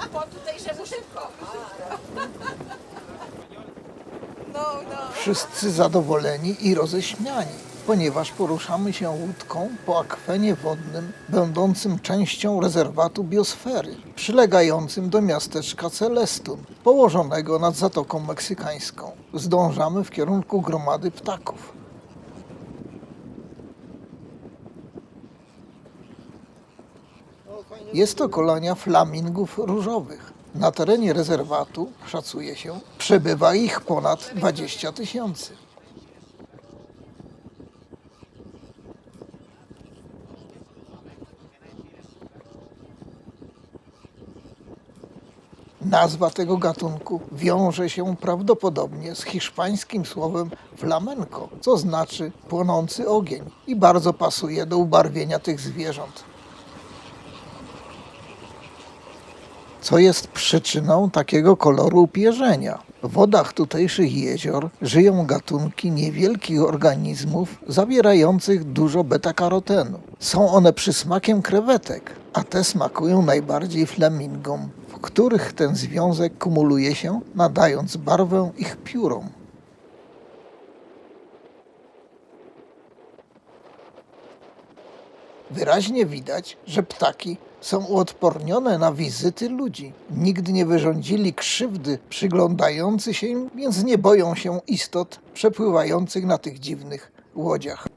po tutejszemu szybko. Wszyscy zadowoleni i roześmiani, ponieważ poruszamy się łódką po akwenie wodnym będącym częścią rezerwatu biosfery, przylegającym do miasteczka Celestun, położonego nad Zatoką Meksykańską. Zdążamy w kierunku gromady ptaków. Jest to kolonia flamingów różowych. Na terenie rezerwatu, szacuje się, przebywa ich ponad 20 tysięcy. Nazwa tego gatunku wiąże się prawdopodobnie z hiszpańskim słowem flamenco, co znaczy płonący ogień i bardzo pasuje do ubarwienia tych zwierząt. Co jest przyczyną takiego koloru upierzenia. W wodach tutejszych jezior żyją gatunki niewielkich organizmów zawierających dużo beta-karotenu. Są one przysmakiem krewetek, a te smakują najbardziej flamingom, w których ten związek kumuluje się, nadając barwę ich piórom. Wyraźnie widać, że ptaki są uodpornione na wizyty ludzi. Nigdy nie wyrządzili krzywdy przyglądający się im, więc nie boją się istot przepływających na tych dziwnych łodziach.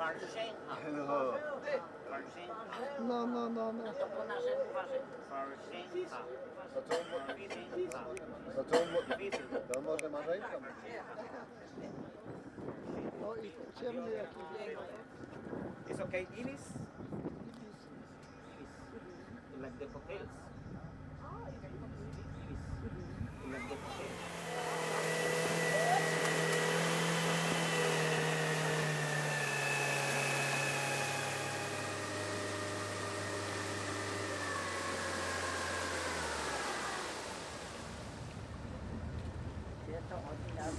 Farszynka. Farszynka. No, no, no, no. To po naszemu warzywku. Farszynka. No to, Farszynka. no to, mo- to może marzeńka. no i ciemny jaki. It's okay, Iris? You like the cocktails? You like the cocktails?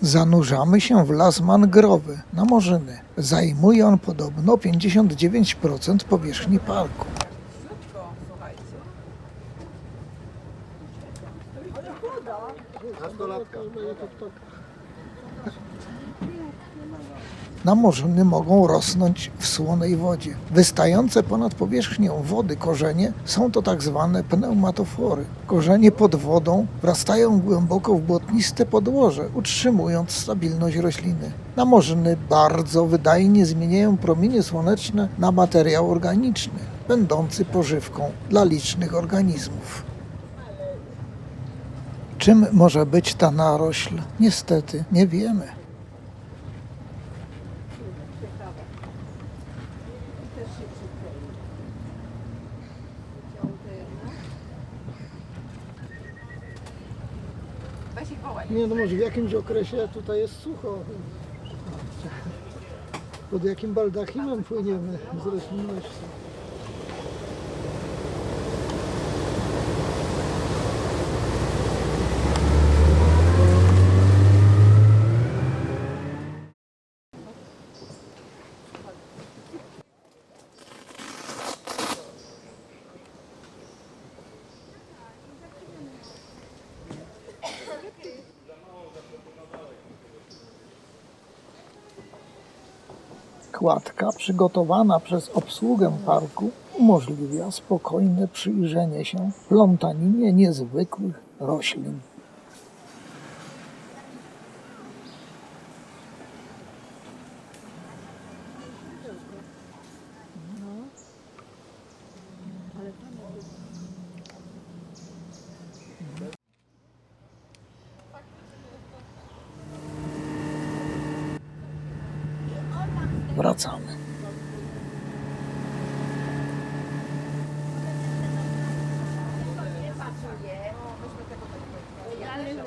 Zanurzamy się w las mangrowy na Morzyny. Zajmuje on podobno 59% powierzchni parku. Nastolatka. Na Morzyny mogą rosnąć w słonej wodzie. Wystające ponad powierzchnią wody korzenie są to tak zwane pneumatofory. Korzenie pod wodą wrastają głęboko w błotniste podłoże, utrzymując stabilność rośliny. Na Morzyny bardzo wydajnie zmieniają promienie słoneczne na materiał organiczny, będący pożywką dla licznych organizmów. Czym może być ta narośl? Niestety nie wiemy ciekawe. Też się Nie no może w jakimś okresie tutaj jest sucho. Pod jakim baldachimem płyniemy z roślinnością. Kładka przygotowana przez obsługę parku umożliwia spokojne przyjrzenie się plątaninie niezwykłych roślin. Wracamy.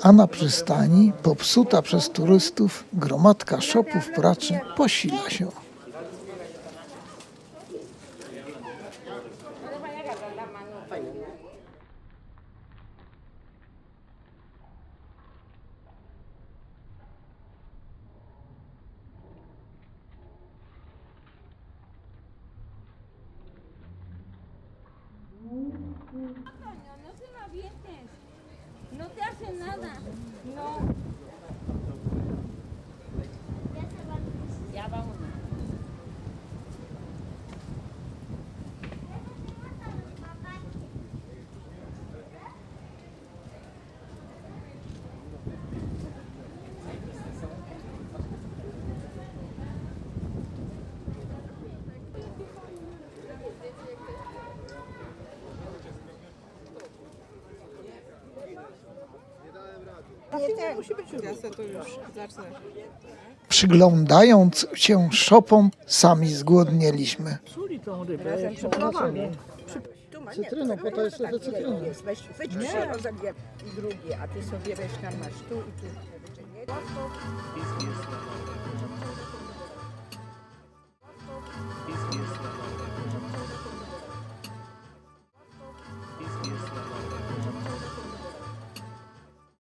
A na przystani, popsuta przez turystów, gromadka szopów praczy posila się. Tak. Przyglądając się szopom, sami zgłodnieliśmy. Suli bo to jest tak, cytryna. Weź, i a ty sobie reszta masz tu i tu.